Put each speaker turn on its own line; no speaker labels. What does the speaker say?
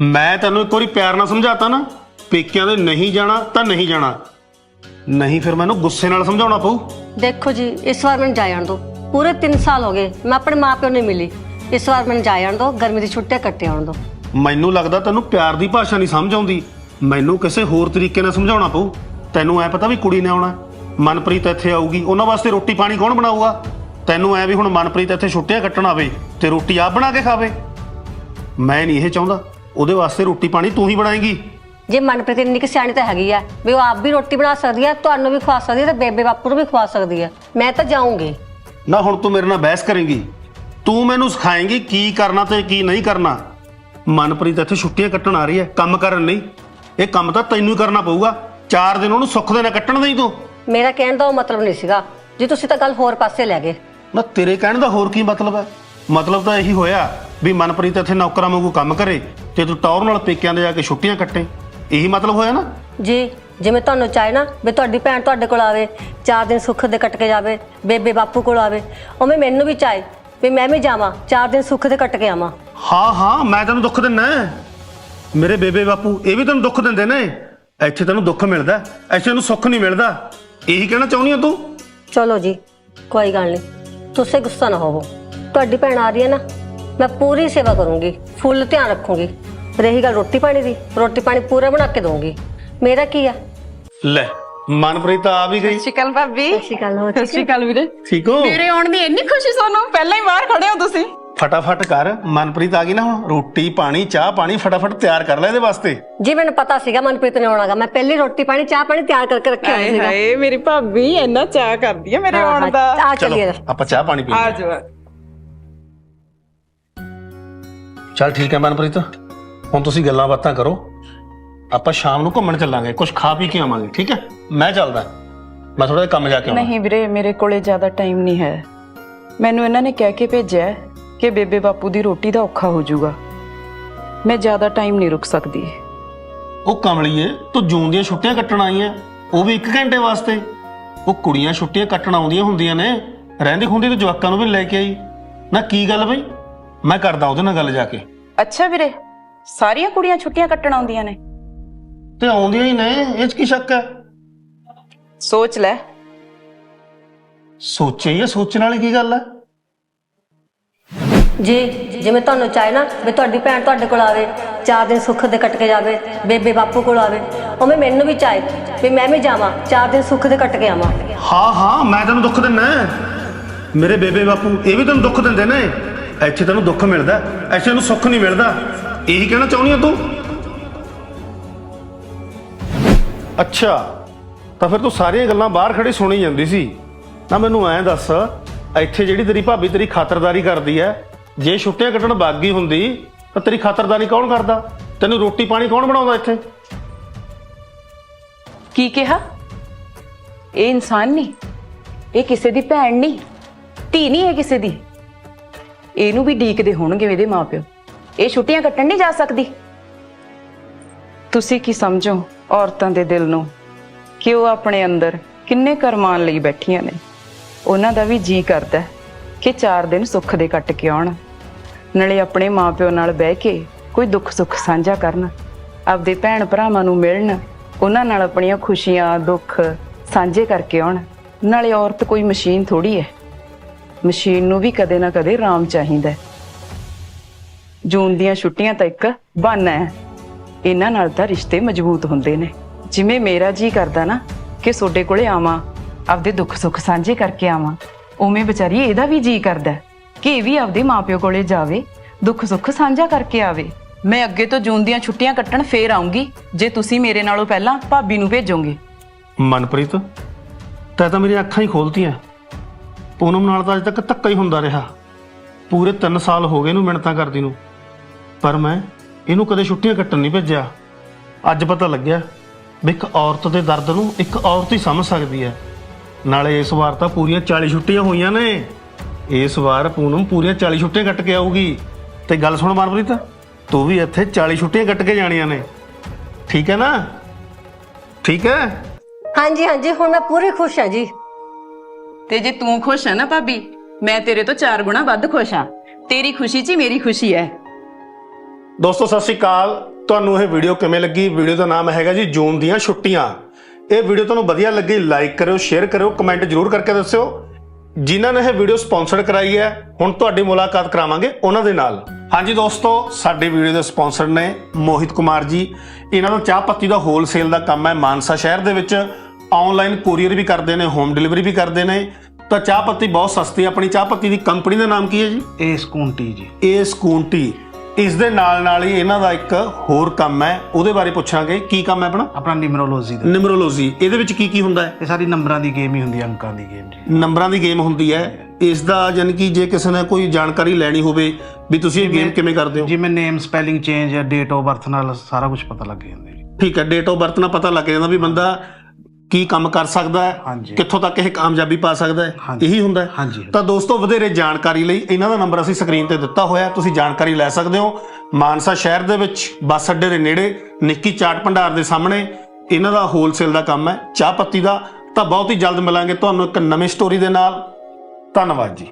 ਮੈਂ ਤੈਨੂੰ ਇੱਕ ਵਾਰੀ ਪਿਆਰ ਨਾਲ ਸਮਝਾਤਾ ਨਾ ਪੇਕਿਆਂ ਦੇ ਨਹੀਂ ਜਾਣਾ ਤਾਂ ਨਹੀਂ ਜਾਣਾ। ਨਹੀਂ ਫਿਰ ਮੈਨੂੰ ਗੁੱਸੇ ਨਾਲ ਸਮਝਾਉਣਾ ਪਊ।
ਦੇਖੋ ਜੀ ਇਸ ਵਾਰ ਮੈਨੂੰ ਜਾਣ ਦਿਓ। ਪੂਰੇ 3 ਸਾਲ ਹੋ ਗਏ ਮੈਂ ਆਪਣੇ ਮਾਪਿਆਂ ਨੂੰ ਨਹੀਂ ਮਿਲੀ। ਇਸ ਵਾਰ ਮੈਨੂੰ ਜਾਣ ਦਿਓ ਗਰਮੀ ਦੀ ਛੁੱਟੀਆਂ ਕੱਟੇ ਆਉਣ ਦਿਓ।
ਮੈਨੂੰ ਲੱਗਦਾ ਤੈਨੂੰ ਪਿਆਰ ਦੀ ਭਾਸ਼ਾ ਨਹੀਂ ਸਮਝ ਆਉਂਦੀ। ਮੈਨੂੰ ਕਿਸੇ ਹੋਰ ਤਰੀਕੇ ਨਾਲ ਸਮਝਾਉਣਾ ਪਊ। ਤੈਨੂੰ ਐ ਪਤਾ ਵੀ ਕੁੜੀ ਨੇ ਆਉਣਾ। ਮਨਪ੍ਰੀਤ ਇੱਥੇ ਆਊਗੀ ਉਹਨਾਂ ਵਾਸਤੇ ਰੋਟੀ ਪਾਣੀ ਕੌਣ ਬਣਾਊਗਾ? ਤੈਨੂੰ ਐ ਵੀ ਹੁਣ ਮਨਪ੍ਰੀਤ ਇੱਥੇ ਛੁੱਟੀਆਂ ਕੱਟਣ ਆਵੇ ਤੇ ਰੋਟੀ ਆਪ ਬਣਾ ਕੇ ਖਾਵੇ। ਮੈਂ ਨਹੀਂ ਇਹ ਚਾਹੁੰਦਾ। ਉਹਦੇ ਵਾਸਤੇ ਰੋਟੀ ਪਾਣੀ ਤੂੰ ਹੀ ਬਣਾਏਂਗੀ।
ਜੇ ਮਨਪ੍ਰੀਤ ਇੰਨੀ ਕਿ ਸਿਆਣੀ ਤਾਂ ਹੈਗੀ ਆ ਵੀ ਉਹ ਆਪ ਵੀ ਰੋਟੀ ਬਣਾ ਸਕਦੀ ਹੈ ਤੁਹਾਨੂੰ ਵੀ ਖਵਾ ਸਕਦੀ ਹੈ ਤੇ ਬੇਬੇ ਬਾਪੂ ਨੂੰ ਵੀ ਖਵਾ ਸਕਦੀ ਹੈ ਮੈਂ ਤਾਂ ਜਾਊਂਗੀ।
ਨਾ ਹੁਣ ਤੂੰ ਮੇਰੇ ਨਾਲ ਬਹਿਸ ਕਰੇਂਗੀ। ਤੂੰ ਮੈਨੂੰ ਸਿਖਾਏਂਗੀ ਕੀ ਕਰਨਾ ਤੇ ਕੀ ਨਹੀਂ ਕਰਨਾ। ਮਨਪ੍ਰੀਤ ਇੱਥੇ ਛੁੱਟੀਆਂ ਕੱਟਣ ਆ ਰਹੀ ਹੈ ਕੰਮ ਕਰਨ ਨਹੀਂ ਇਹ ਕੰਮ ਤਾਂ ਤੈਨੂੰ ਹੀ ਕਰਨਾ ਪਊਗਾ। ਚਾਰ ਦਿਨ ਉਹਨੂੰ ਸੁੱਖ ਦੇ ਨਾਲ ਕੱਟਣ ਦੇਈ ਤੂੰ।
ਮੇਰਾ ਕਹਿਣ ਦਾ ਉਹ ਮਤਲਬ ਨਹੀਂ ਸੀਗਾ। ਜੀ ਤੁਸੀਂ ਤਾਂ ਗੱਲ ਹੋਰ ਪਾਸੇ ਲੈ ਗਏ।
ਨਾ ਤੇਰੇ ਕਹਿਣ ਦਾ ਹੋਰ ਕੀ ਮਤਲਬ ਹੈ? ਮਤਲਬ ਤਾਂ ਇਹੀ ਹੋਇਆ ਵੀ ਮਨਪ੍ਰੀਤ ਇੱਥੇ ਨੌਕਰਾਂ ਵਾਂਗੂ ਕੰਮ ਕਰੇ। ਤੇ ਤੂੰ ਟੌਰ ਨਾਲ ਪੇਕਿਆਂ ਦੇ ਜਾ ਕੇ ਛੁੱਟੀਆਂ ਕੱਟੇ। ਇਹੀ ਮਤਲਬ ਹੋਇਆ ਨਾ?
ਜੀ ਜਿਵੇਂ ਤੁਹਾਨੂੰ ਚਾਹੇ ਨਾ ਵੀ ਤੁਹਾਡੀ ਭੈਣ ਤੁਹਾਡੇ ਕੋਲ ਆਵੇ ਚਾਰ ਦਿਨ ਸੁੱਖ ਦੇ ਕੱਟ ਕੇ ਜਾਵੇ ਬੇਬੇ ਬਾਪੂ ਕੋਲ ਆਵੇ ਉਵੇਂ ਮੈਨੂੰ ਵੀ ਚਾਹੇ ਵੀ ਮੈਂ ਵੀ ਜਾਵਾਂ ਚਾਰ ਦਿਨ ਸੁੱਖ ਦੇ ਕੱਟ ਕੇ ਆਵਾਂ।
ਹਾਂ ਹਾਂ ਮੈਂ ਤੈਨੂੰ ਦੁੱਖ ਦਿੰਨਾ ਮੇਰੇ ਬੇਬੇ ਬਾਪੂ ਇਹ ਵੀ ਤੈਨੂੰ ਦੁੱਖ ਦਿੰਦੇ ਨੇ। ਇੱਥੇ ਤੈਨੂੰ ਦੁੱਖ ਮਿਲਦਾ ਇੱਥੇ ਨੂੰ ਸੁੱਖ ਨਹੀਂ ਮਿਲਦਾ। ਇਹੀ ਕਹਿਣਾ ਚਾਹੁੰਦੀ ਆ ਤੂੰ?
ਚਲੋ ਜੀ ਕੋਈ ਗੱਲ ਨਹੀਂ। ਤੁਸੀਂ ਗੁੱਸਾ ਨਾ ਹੋਵੋ। ਤੁਹਾਡੀ ਭੈਣ ਆ ਰਹੀ ਹੈ ਨਾ ਮੈਂ ਪੂਰੀ ਸੇਵਾ ਕਰੂੰਗੀ ਫੁੱਲ ਧਿਆਨ ਰੱਖੂੰਗੀ। ਰਹੀ ਗੱਲ ਰੋਟੀ ਪਾਣੀ ਦੀ ਰੋਟੀ ਪਾਣੀ ਪੂਰਾ ਬਣਾ ਕੇ ਦਊਂਗੀ ਮੇਰਾ ਕੀ ਆ
ਲੈ ਮਨਪ੍ਰੀਤ ਤਾਂ ਆ ਵੀ ਗਈ
ਸਤਿ ਸ਼੍ਰੀ ਅਕਾਲ ਭਾਬੀ
ਐਸੀ ਗੱਲ ਹੋ
ਸਤਿ ਸ਼੍ਰੀ ਅਕਾਲ ਵੀਰੇ
ਠੀਕ ਹੋ
ਮੇਰੇ ਆਉਣ ਦੀ ਇੰਨੀ ਖੁਸ਼ੀ ਸਾਨੂੰ ਪਹਿਲਾਂ ਹੀ ਬਾਹਰ ਖੜੇ ਹੋ ਤੁਸੀਂ
ਫਟਾਫਟ ਕਰ ਮਨਪ੍ਰੀਤ ਆ ਗਈ ਨਾ ਹੁਣ ਰੋਟੀ ਪਾਣੀ ਚਾਹ ਪਾਣੀ ਫਟਾਫਟ ਤਿਆਰ ਕਰ ਲੈ ਇਹਦੇ ਵਾਸਤੇ
ਜੀ ਮੈਨੂੰ ਪਤਾ ਸੀਗਾ ਮਨਪ੍ਰੀਤ ਨੇ ਆਉਣਾਗਾ ਮੈਂ ਪਹਿਲੀ ਰੋਟੀ ਪਾਣੀ ਚਾਹ ਪਾਣੀ ਤਿਆਰ ਕਰਕੇ ਰੱਖਿਆ ਹੋਇਆ
ਹਾਏ
ਸੀਗਾ
ਹਾਏ ਮੇਰੀ ਭਾਬੀ ਇੰਨਾ ਚਾਹ ਕਰਦੀ ਹੈ ਮੇਰੇ ਆਉਣ ਦਾ
ਆ
ਚਲੋ
ਚੱਲੀਏ
ਆਪਾਂ ਚਾਹ ਪਾਣੀ ਪੀ
ਆ
ਲਈਏ।
ਜਾਓ
ਚੱਲ ਠੀਕ ਹੈ ਮਨਪ੍ਰੀਤ ਹੁਣ ਤੁਸੀਂ ਗੱਲਾਂ ਬਾਤਾਂ ਕਰੋ। ਆਪਾਂ ਸ਼ਾਮ ਨੂੰ ਘੁੰਮਣ ਚੱਲਾਂਗੇ। ਕੁਝ ਖਾ ਪੀ ਕੇ ਆਵਾਂਗੇ ਠੀਕ ਹੈ? ਮੈਂ ਚੱਲਦਾ। ਮੈਂ ਥੋੜਾ ਜਿਹਾ ਕੰਮ ਜਾ ਕੇ ਆਉਣਾ।
ਨਹੀਂ ਵੀਰੇ ਮੇਰੇ ਕੋਲੇ ਜ਼ਿਆਦਾ ਟਾਈਮ ਨਹੀਂ ਹੈ। ਮੈਨੂੰ ਇਹਨਾਂ ਨੇ ਕਹਿ ਕੇ ਭੇਜਿਆ ਹੈ ਕਿ ਬੇਬੇ ਬਾਪੂ ਦੀ ਰੋਟੀ ਦਾ ਔਖਾ ਹੋ ਜਾਊਗਾ। ਮੈਂ ਜ਼ਿਆਦਾ ਟਾਈਮ ਨਹੀਂ ਰੁਕ ਸਕਦੀ।
ਉਹ ਕਮਲੀਏ ਤੂੰ ਜੂਨ ਦੀਆਂ ਛੁੱਟੀਆਂ ਕੱਟਣ ਆਈ ਐ ਉਹ ਵੀ 1 ਘੰਟੇ ਵਾਸਤੇ। ਉਹ ਕੁੜੀਆਂ ਛੁੱਟੀਆਂ ਕੱਟਣ ਆਉਂਦੀਆਂ ਹੁੰਦੀਆਂ ਨੇ। ਰਹਿੰਦੀ ਖੁੰਦੀ ਤੂੰ ਜਵਾਕਾਂ ਨੂੰ ਵੀ ਲੈ ਕੇ ਆਈ। ਨਾ ਕੀ ਗੱਲ ਬਈ? ਮੈਂ ਕਰਦਾ ਉਹਦੇ ਨਾਲ ਗੱਲ ਜਾ ਕੇ।
ਅੱਛਾ ਵੀਰੇ ਸਾਰੀਆਂ ਕੁੜੀਆਂ ਛੁੱਟੀਆਂ ਕੱਟਣ ਆਉਂਦੀਆਂ ਨੇ।
ਤੇ ਆਉਂਦੀਆਂ ਹੀ ਨੇ ਇਹ 'ਚ ਕੀ ਸ਼ੱਕ ਹੈ?
ਸੋਚ ਲੈ।
ਸੋਚੇ ਹੀ ਆ, ਸੋਚਣ ਵਾਲੀ ਕੀ ਗੱਲ ਹੈ?
ਜੀ ਜਿਵੇਂ ਤੁਹਾਨੂੰ ਚਾਹੇ ਨਾ ਵੀ ਤੁਹਾਡੀ ਭੈਣ ਤੁਹਾਡੇ ਕੋਲ ਆਵੇ ਚਾਰ ਦਿਨ ਸੁੱਖ ਦੇ ਕੱਟ ਕੇ ਜਾਵੇ ਬੇਬੇ ਬਾਪੂ ਕੋਲ ਆਵੇ ਉਵੇਂ ਮੈਨੂੰ ਵੀ ਚਾਹੇ ਵੀ ਮੈਂ ਵੀ ਜਾਵਾਂ ਚਾਰ ਦਿਨ ਸੁੱਖ ਦੇ ਕੱਟ ਕੇ ਆਵਾਂ।
ਹਾਂ ਹਾਂ ਮੈਂ ਤੈਨੂੰ ਦੁੱਖ ਦਿੰਨਾ ਮੇਰੇ ਬੇਬੇ ਬਾਪੂ ਇਹ ਵੀ ਤੈਨੂੰ ਦੁੱਖ ਦਿੰਦੇ ਨੇ। ਇੱਥੇ ਤੈਨੂੰ ਦੁੱਖ ਮਿਲਦਾ ਇੱਥੇ ਨੂੰ ਸੁੱਖ ਨਹੀਂ ਮਿਲਦਾ। ਇਹੀ ਕਹਿਣਾ ਚਾਹੁੰਦੀ ਆ ਤੂੰ? ਅੱਛਾ ਤਾਂ ਫਿਰ ਤੂੰ ਸਾਰੀਆਂ ਗੱਲਾਂ ਬਾਹਰ ਖੜੀ ਸੁਣੀ ਜਾਂਦੀ ਸੀ। ਨਾ ਮੈਨੂੰ ਐਂ ਦੱਸ ਇੱਥੇ ਜਿਹੜੀ ਤੇਰੀ ਭਾਬੀ ਤੇਰੀ ਖਾਤਰਦਾਰੀ ਕਰਦੀ ਐ ਜੇ ਛੁੱਟੀਆਂ ਕੱਟਣ ਬਾਗੀ ਹੁੰਦੀ ਤਾਂ ਤੇਰੀ ਖਾਤਰਦਾਰੀ ਕੌਣ ਕਰਦਾ? ਤੈਨੂੰ ਰੋਟੀ ਪਾਣੀ ਕੌਣ ਬਣਾਉਂਦਾ ਇੱਥੇ?
ਕੀ ਕਿਹਾ? ਇਹ ਇਨਸਾਨ ਨਹੀਂ ਇਹ ਕਿਸੇ ਦੀ ਭੈਣ ਨਹੀਂ ਧੀ ਨਹੀਂ ਹੈ ਕਿਸੇ ਦੀ। ਇਹਨੂੰ ਵੀ ਡੀਕਦੇ ਹੋਣਗੇ ਇਹਦੇ ਮਾਪਿਓ ਇਹ ਛੁੱਟੀਆਂ ਕੱਟਣ ਨਹੀਂ ਜਾ ਸਕਦੀ। ਤੁਸੀਂ ਕੀ ਸਮਝੋ ਔਰਤਾਂ ਦੇ ਦਿਲ ਨੂੰ? ਕਿ ਉਹ ਆਪਣੇ ਅੰਦਰ ਕਿੰਨੇ ਕਰਮਾਨ ਲਈ ਬੈਠੀਆਂ ਨੇ? ਉਹਨਾਂ ਦਾ ਵੀ ਜੀ ਕਰਦਾ ਕਿ 4 ਦਿਨ ਸੁੱਖ ਦੇ ਕੱਟ ਕੇ ਆਉਣ। ਨਾਲੇ ਆਪਣੇ ਮਾਪਿਓ ਨਾਲ ਬਹਿ ਕੇ ਕੋਈ ਦੁੱਖ ਸੁੱਖ ਸਾਂਝਾ ਕਰਨ। ਆਪਦੇ ਭੈਣ ਭਰਾਵਾਂ ਨੂੰ ਮਿਲਣ, ਉਹਨਾਂ ਨਾਲ ਆਪਣੀਆਂ ਖੁਸ਼ੀਆਂ, ਦੁੱਖ ਸਾਂਝੇ ਕਰਕੇ ਆਉਣ। ਨਾਲੇ ਔਰਤ ਕੋਈ ਮਸ਼ੀਨ ਥੋੜੀ ਹੈ। ਮਸ਼ੀਨ ਨੂੰ ਵੀ ਕਦੇ ਨਾ ਕਦੇ ਆਰਾਮ ਚਾਹੀਦਾ ਹੈ। ਜੂਨ ਦੀਆਂ ਛੁੱਟੀਆਂ ਤਾਂ ਇੱਕ ਬਹਾਨਾ ਹੈ। ਇਹਨਾਂ ਨਾਲ ਤਾਂ ਰਿਸ਼ਤੇ ਮਜ਼ਬੂਤ ਹੁੰਦੇ ਨੇ। ਜਿਵੇਂ ਮੇਰਾ ਜੀ ਕਰਦਾ ਨਾ ਕਿ ਤੁਹਾਡੇ ਕੋਲੇ ਆਵਾਂ, ਆਪਦੇ ਦੁੱਖ ਸੁੱਖ ਸਾਂਝੇ ਕਰਕੇ ਆਵਾਂ, ਉਵੇਂ ਵਿਚਾਰੀ ਇਹਦਾ ਵੀ ਜੀ ਕਰਦਾ ਕਿ ਇਹ ਵੀ ਆਪਦੇ ਮਾਪਿਓ ਕੋਲੇ ਜਾਵੇ, ਦੁੱਖ ਸੁੱਖ ਸਾਂਝਾ ਕਰਕੇ ਆਵੇ। ਮੈਂ ਅੱਗੇ ਤੋਂ ਜੂਨ ਦੀਆਂ ਛੁੱਟੀਆਂ ਕੱਟਣ ਫੇਰ ਆਉਂਗੀ, ਜੇ ਤੁਸੀਂ ਮੇਰੇ ਨਾਲੋਂ ਪਹਿਲਾਂ ਭਾਬੀ ਨੂੰ ਭੇਜੋਗੇ।
ਮਨਪ੍ਰੀਤ, ਤੈਂ ਤਾਂ ਮੇਰੀਆਂ ਅੱਖਾਂ ਹੀ ਖੋਲਤੀਆਂ। ਪੂਨਮ ਨਾਲ ਤਾਂ ਅਜੇ ਤੱਕ ਧੱਕਾ ਹੀ ਹੁੰਦਾ ਰਿਹਾ। ਪੂਰੇ 3 ਸਾਲ ਹੋ ਗਏ ਇਹਨੂੰ ਮਿਹਨਤਾਂ ਕਰਦੀ ਨੂੰ। ਪਰ ਮੈਂ ਇਹਨੂੰ ਕਦੇ ਛੁੱਟੀਆਂ ਕੱਟਣ ਨਹੀਂ ਭੇਜਿਆ। ਅੱਜ ਪਤਾ ਲੱਗਿਆ ਵੀ ਇੱਕ ਔਰਤ ਦੇ ਦਰਦ ਨੂੰ ਇੱਕ ਔਰਤ ਹੀ ਸਮਝ ਸਕਦੀ ਹੈ। ਨਾਲੇ ਇਸ ਵਾਰ ਤਾਂ ਪੂਰੀਆਂ 40 ਛੁੱਟੀਆਂ ਹੋਈਆਂ ਨੇ। ਇਸ ਵਾਰ ਪੂਨਮ ਪੂਰੀਆਂ 40 ਛੁੱਟੀਆਂ ਕੱਟ ਕੇ ਆਊਗੀ। ਤੇ ਗੱਲ ਸੁਣ ਮਨਪ੍ਰੀਤ ਤੂੰ ਵੀ ਇੱਥੇ 40 ਛੁੱਟੀਆਂ ਕੱਟ ਕੇ ਜਾਣੀਆਂ ਨੇ। ਠੀਕ ਹੈ ਨਾ? ਠੀਕ ਹੈ?
ਹਾਂਜੀ ਹਾਂਜੀ ਹੁਣ ਮੈਂ ਪੂਰੀ ਖੁਸ਼ ਹਾਂ ਜੀ।
ਤੇ ਜੇ ਤੂੰ ਖੁਸ਼ ਹੈ ਨਾ ਭਾਬੀ ਮੈਂ ਤੇਰੇ ਤੋਂ ਚਾਰ ਗੁਣਾ ਵੱਧ ਖੁਸ਼ ਹਾਂ। ਤੇਰੀ ਖੁਸ਼ੀ 'ਚ ਹੀ ਮੇਰੀ ਖੁਸ਼ੀ ਹੈ।
ਦੋਸਤੋ ਸਤਿ ਸ਼੍ਰੀ ਅਕਾਲ। ਤੁਹਾਨੂੰ ਇਹ ਵੀਡੀਓ ਕਿਵੇਂ ਲੱਗੀ? ਵੀਡੀਓ ਦਾ ਨਾਮ ਹੈਗਾ ਜੀ ਜੂਨ ਦੀਆਂ ਛੁੱਟੀਆਂ। ਇਹ ਵੀਡੀਓ ਤੁਹਾਨੂੰ ਵਧੀਆ ਲੱਗੀ ਲਾਈਕ ਕਰਿਓ ਸ਼ੇਅਰ ਕਰਿਓ ਕਮੈਂਟ ਜਰੂਰ ਕਰਕੇ ਦੱਸਿਓ। ਜਿਨ੍ਹਾਂ ਨੇ ਇਹ ਵੀਡੀਓ ਸਪਾਂਸਰ ਕਰਾਈ ਹੈ ਹੁਣ ਤੁਹਾਡੀ ਮੁਲਾਕਾਤ ਕਰਾਵਾਂਗੇ ਉਹਨਾਂ ਦੇ ਨਾਲ। ਹਾਂਜੀ ਦੋਸਤੋ ਸਾਡੇ ਵੀਡੀਓ ਦੇ ਸਪਾਂਸਰ ਨੇ ਮੋਹਿਤ ਕੁਮਾਰ ਜੀ। ਇਹਨਾਂ ਦਾ ਚਾਹ ਪੱਤੀ ਦਾ ਹੋਲਸੇਲ ਦਾ ਕੰਮ ਹੈ ਮਾਨਸਾ ਸ਼ਹਿਰ ਦੇ ਵਿੱਚ। ਆਨਲਾਈਨ ਕੋਰੀਅਰ ਵੀ ਕਰਦੇ ਨੇ ਹੋਮ ਡਿਲੀਵਰੀ ਵੀ ਕਰਦੇ ਨੇ। ਤਾਂ ਚਾਹ ਪੱਤੀ ਬਹੁਤ ਸਸਤੀ ਹੈ ਆਪਣੀ ਚਾਹ ਪੱਤੀ ਦੀ ਕੰਪਨੀ ਦਾ ਨਾਮ ਕੀ ਹੈ ਜੀ?
ਇਹ ਸਕੂਨਟੀ ਜੀ।
ਇਹ ਸਕੂਨ ਟੀ। ਇਸ ਦੇ ਨਾਲ ਨਾਲ ਹੀ ਇਹਨਾਂ ਦਾ ਇੱਕ ਹੋਰ ਕੰਮ ਹੈ ਉਹਦੇ ਬਾਰੇ ਪੁੱਛਾਂਗੇ। ਕੀ ਕੰਮ ਹੈ ਆਪਣਾ?
ਆਪਣਾ ਨਿਮਰੋਲੋਜੀ ਦਾ।
ਨਿਮਰੋਲੋਜੀ। ਇਹਦੇ ਵਿੱਚ ਕੀ ਕੀ ਹੁੰਦਾ ਹੈ?
ਇਹ ਸਾਰੀ ਨੰਬਰਾਂ ਦੀ ਗੇਮ ਹੀ ਹੁੰਦੀ ਹੈ ਅੰਕਾਂ ਦੀ ਗੇਮ ਜੀ।
ਨੰਬਰਾਂ ਦੀ ਗੇਮ ਹੁੰਦੀ ਹੈ। ਇਸ ਦਾ ਯਾਨੀ ਕਿ ਜੇ ਕਿਸੇ ਨੇ ਕੋਈ ਜਾਣਕਾਰੀ ਲੈਣੀ ਹੋਵੇ ਵੀ ਤੁਸੀਂ ਇਹ ਗੇਮ ਕਿਵੇਂ ਕਰਦੇ ਹੋ?
ਜਿਵੇਂ ਨੇਮ ਸਪੈਲਿੰਗ ਚੇਂਜ ਜਾਂ ਡੇਟ ਆਫ ਬਰਥ ਨਾਲ ਸਾਰਾ ਕੁਝ ਪਤਾ ਲੱਗ ਜਾਂਦਾ ਜੀ।
ਠੀਕ ਹੈ ਡੇਟ ਆਫ ਬਰਥ ਨਾਲ ਪਤਾ ਲੱਗ ਜਾਂਦਾ ਵੀ ਬੰਦਾ ਕੀ ਕੰਮ ਕਰ ਸਕਦਾ ਹੈ। ਕਿੱਥੋਂ ਤੱਕ ਇਹ ਕਾਮਯਾਬੀ ਪਾ ਸਕਦਾ ਹੈ। ਇਹੀ ਹੁੰਦਾ ਹੈ। ਤਾਂ ਦੋਸਤੋ ਵਧੇਰੇ ਜਾਣਕਾਰੀ ਲਈ ਇਹਨਾਂ ਦਾ ਨੰਬਰ ਅਸੀਂ ਸਕਰੀਨ ਤੇ ਦਿੱਤਾ ਹੋਇਆ। ਤੁਸੀਂ ਜਾਣਕਾਰੀ ਲੈ ਸਕਦੇ ਹੋ ਮਾਨਸਾ ਸ਼ਹਿਰ ਦੇ ਵਿੱਚ ਬੱਸ ਅੱਡੇ ਦੇ ਨੇੜੇ ਨਿੱਕੀ ਚਾਟ ਭੰਡਾਰ ਦੇ ਸਾਹਮਣੇ ਇਹਨਾਂ ਦਾ ਹੋਲਸੇਲ ਦਾ ਕੰਮ ਹੈ ਚਾਹ ਪੱਤੀ ਦਾ ਤਾਂ ਬਹੁਤ ਹੀ ਜਲਦ ਮਿਲਾਂਗੇ ਤੁਹਾਨੂੰ ਇੱਕ ਨਵੀਂ ਸਟੋਰੀ ਦੇ ਨਾਲ ਧੰਨਵਾਦ ਜੀ